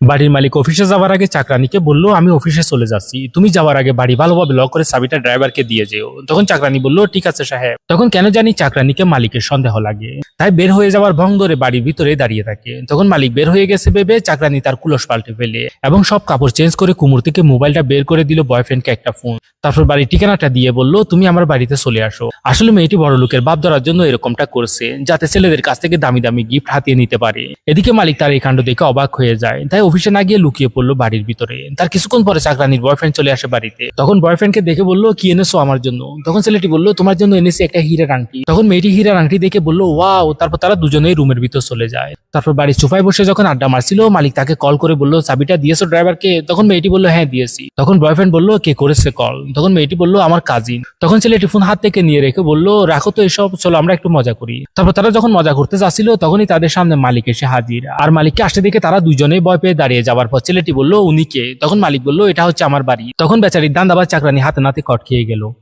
বাড়ির মালিক অফিসে যাওয়ার আগে চাকরানিকে বলল, আমি অফিসে চলে যাচ্ছি। তুমি যাওয়ার আগে বাড়ি ভালোভাবে লক করে চাবিটা ড্রাইভারকে দিয়ে যেও। তখন চাকরানি বলল, ঠিক আছে সাহেব। তখন কেন জানি চাকরানিকে মালিকের সন্দেহ লাগে। তাই বের হয়ে যাওয়ার ভং ধরে বাড়ির ভিতরে দাঁড়িয়ে থাকে। তখন মালিক বের হয়ে গেছে ভেবে চাকরানি তার কুলস পাল্টে ফেলে এবং সব কাপড় চেঞ্জ করে কুমুর থেকে মোবাইলটা বের করে দিল বয়ফ্রেন্ডকে একটা ফোন তারপর বাড়ির ঠিকানাটা দিয়ে বলল, তুমি আমার বাড়িতে চলে আসো। আসলে মেয়েটি বড় লোকের বাপ ধরার জন্য এরকমটা করছে, যাতে ছেলেদের কাছ থেকে দামি দামি গিফট হাতিয়ে নিতে পারে। এদিকে মালিক তার এই কাণ্ড দেখে অবাক হয়ে যায়। তাই অফিসে না গিয়ে লুকিয়ে পড়ল বাড়ির ভিতরে। তার কিছুক্ষণ পরে চাকরানির বয়ফ্রেন্ড চলে আসে বাড়িতে। তখন বয়ফ্রেন্ডকে দেখে বলল, কি এনেছো আমার জন্য? তখন ছেলেটি বলল, তোমার জন্য এনেছি একটা হীরার আংটি। তখন মেয়েটি হীরার আংটি দেখে বলল, ওয়াও! তারপর তারা দুজনেই রুমের ভিতর চলে যায়। তারপর বাড়ির সোফায় বসে যখন আড্ডা মারছিল, মালিক তাকে কল করে বলল, চাবিটা দিয়েছ ড্রাইভারকে তখন মেয়েটি বলল হ্যাঁ দিয়েছি। তখন বয়ফ্রেন্ড বলল, কে করেছে কল তখন মেয়েটি বলল, আমার কাজিন তখন ছেলেটি ফোন হাত থেকে নিয়ে রেখে বলল, রাখো তো এসব, চলো আমরা একটু মজা করি। তারপর তারা যখন মজা করতে যাচ্ছিল, তখনই তাদের সামনে মালিক এসে হাজির। আর মালিককে আসতে দেখে তারা দুজনেই ভয় পেয়ে দাঁড়িয়ে যাওয়ার পর ছেলেটি বলল, উনি কে? তখন মালিক বলল, এটা হচ্ছে আমার বাড়ি। তখন বেচারি দান্দাবাজ চাকরানি হাতে নাতে কট খেয়ে গেল।